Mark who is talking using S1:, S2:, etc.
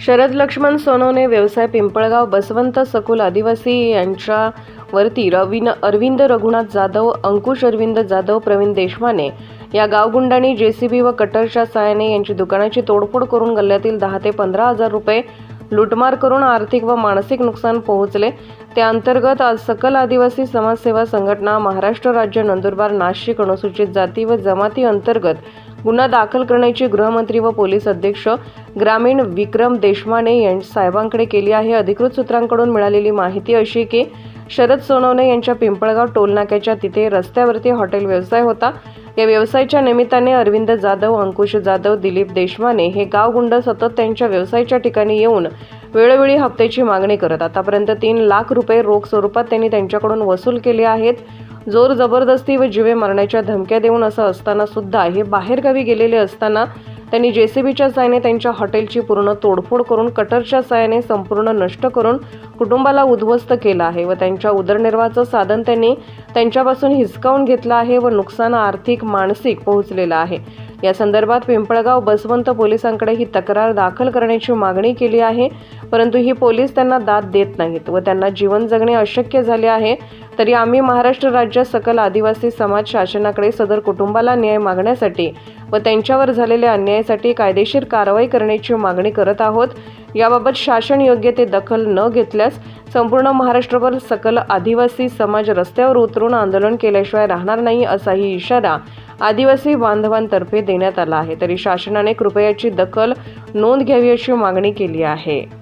S1: शरद लक्ष्मण सोनवणे व्यवसाय पिंपळगाव बसवंत सकुल आदिवासी यांच्यावरती रवीन अरविंद रघुनाथ जाधव अंकुश अरविंद जाधव प्रवीण देशमाने या गावगुंडांनी जेसीबी व कटरच्या सहाय्याने यांची दुकानाची तोडफोड करून गल्ल्यातील दहा ते पंधरा हजार रुपये लुटमार करून आर्थिक व मानसिक नुकसान पोहोचले. त्या अंतर्गत आज सकल आदिवासी समाजसेवा संघटना महाराष्ट्र राज्य नंदुरबार नाशिक अनुसूचित जाती व जमाती अंतर्गत गुन्हा दाखल करण्याची गृहमंत्री व पोलीस अध्यक्ष ग्रामीण विक्रम देशमाने यांच्या साहेबांकडे केली आहे. अधिकृत सूत्रांकडून मिळालेली माहिती अशी की शरद सोनवणे यांच्या पिंपळगाव टोलनाक्याच्या तिथे रस्त्यावरती हॉटेल व्यवसाय होता. या व्यवसायाच्या निमित्ताने अरविंद जाधव अंकुश जाधव दिलीप देशमाने हे गावगुंड सतत त्यांच्या व्यवसायाच्या ठिकाणी येऊन वेळोवेळी हप्त्याची मागणी करत. आतापर्यंत तीन लाख रुपये रोख स्वरूपात त्यांनी त्यांच्याकडून वसूल केले आहेत. जोर जबरदस्ती व जिवे मारण्याच्या धमक्या देऊन असं असताना सुद्धा हे बाहेरगावी गेलेले असताना त्यांनी जेसीबीच्या साहाय्याने त्यांच्या हॉटेलची पूर्ण तोडफोड करून कटरच्या साहाय्याने संपूर्ण नष्ट करून कुटुंबाला उद्ध्वस्त केलं आहे व त्यांच्या उदरनिर्वाहाचं साधन त्यांनी त्यांच्यापासून हिसकावून घेतलं आहे व नुकसान आर्थिक मानसिक पोहोचलेलं आहे. या संदर्भात पिंपळगाव बसवंत पोलिसांकडे ही तक्रार दाखल करण्याची मागणी केली आहे. परंतु ही पोलीस त्यांना दाद देत नाहीत व त्यांना जीवन जगणे अशक्य झाले आहे. तरी आम्ही महाराष्ट्र राज्य सकल आदिवासी समाज शासनाकडे सदर कुटुंबाला न्याय मागण्यासाठी व त्यांच्यावर झालेल्या अन्यायासाठी कायदेशीर कारवाई करण्याची मागणी करत आहोत. याबाबत शासन योग्य ते दखल न घेतल्यास संपूर्ण महाराष्ट्रभर सकल आदिवासी समाज रस्त्यावर उतरून आंदोलन केल्याशिवाय राहणार नाही असाही इशारा आदिवासी बांधवांतर्फे देण्यात आला आहे. तरी शासनाने कृपयाची दखल नोंद घ्यावी अशी मागणी केली आहे.